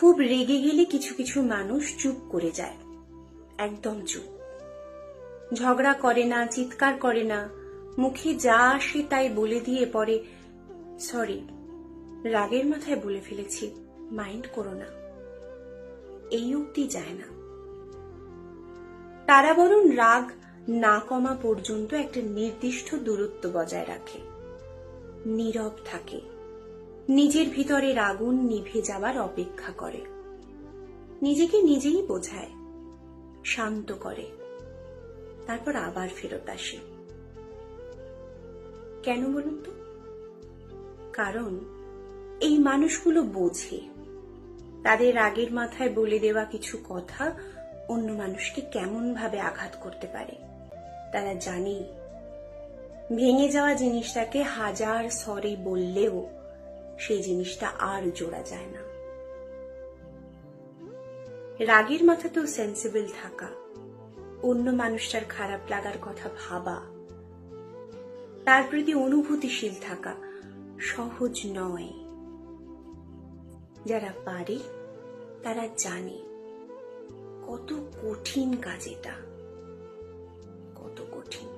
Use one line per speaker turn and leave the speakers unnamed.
খুব রেগে গেলে কিছু কিছু মানুষ চুপ করে যায়। একদম চুপ। ঝগড়া করে না, চিৎকার করে না, মুখে যা আসে তাই বলে দিয়ে পরে, সরি, রাগের মাথায় বলে ফেলেছি, মাইন্ড করো না। এই অব্দি যায় না। তারা বরং রাগ না কমা পর্যন্ত একটা নির্দিষ্ট দূরত্ব বজায় রাখে। নীরব থাকে। নিজের ভিতরের আগুন নিভে যাবার অপেক্ষা করে। নিজেকে নিজেই বোঝায়, শান্ত করে। তারপর আবার ফেরত আসে। কেন বলুন তো? কারণ এই মানুষগুলো বোঝে। তাদের রাগের মাথায় বলে দেওয়া কিছু কথা অন্য মানুষকে কেমন ভাবে আঘাত করতে পারে। তারা জানে। ভেঙে যাওয়া জিনিসটাকে হাজার সরি বললেও সেই জিনিসটা আর জোড়া যায় না। রাগের মাথাতেও সেন্সিবল থাকা, অন্য মানুষটার খারাপ লাগার কথা ভাবা, তার প্রতি অনুভূতিশীল থাকা সহজ নয়। যারা পারে, তারা জানে কত কঠিন কাজ এটা। কত কঠিন।